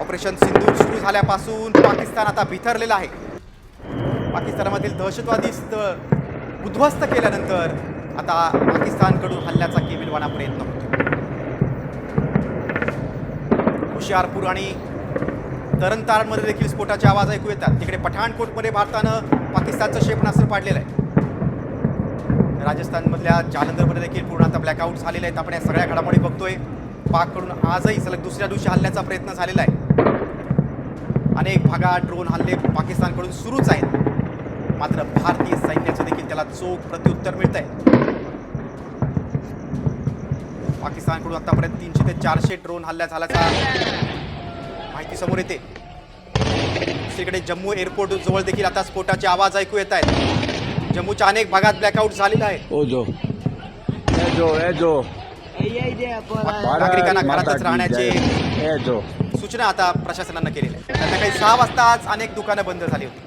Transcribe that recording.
Operation Sindhu सुरू झाल्यापासून पाकिस्तान आता बिथरलेला आहे. पाकिस्तानामधील दहशतवादी स्थळ उद्ध्वस्त केल्यानंतर आता पाकिस्तानकडून हल्ल्याचा केविलवाना प्रयत्न होतो. हुशियारपूर आणि तरणतारणमध्ये देखील स्फोटाचे आवाज ऐकू येतात. तिकडे पठाणकोटमध्ये भारतानं पाकिस्तानचं क्षेपणास्त्र पाडलेलं आहे. राजस्थानमधल्या जालंधरमध्ये देखील पूर्ण आता ब्लॅकआउट झालेले आहेत. आपण या सगळ्या घडामोडी बघतोय. पाककडून आजही सलग दुसऱ्या दिवशी हल्ल्याचा प्रयत्न झालेला आहे. अनेक भागात ड्रोन हल्ले पाकिस्तानकडून सुरूच आहेत. मात्र भारतीय सैन्याचं देखील त्याला चोख प्रत्युत्तर मिळत आहे पाकिस्तानकडून आतापर्यंत तीनशे ते चारशे ड्रोन हल्ला झाल्याचा माहिती समोर येते. दुसरीकडे जम्मू एअरपोर्ट जवळ देखील आता स्फोटाचे आवाज ऐकू येत आहेत. जम्मूच्या अनेक भागात ब्लॅकआउट झालेला आहे. ओ जो. ए जो ए जो. नागरिकांना घरातच राहण्याचे. सूचना आता प्रशासनानं केलेल्या आहेत संध्याकाळी सहा वाजताच अनेक दुकानं बंद झाली होती.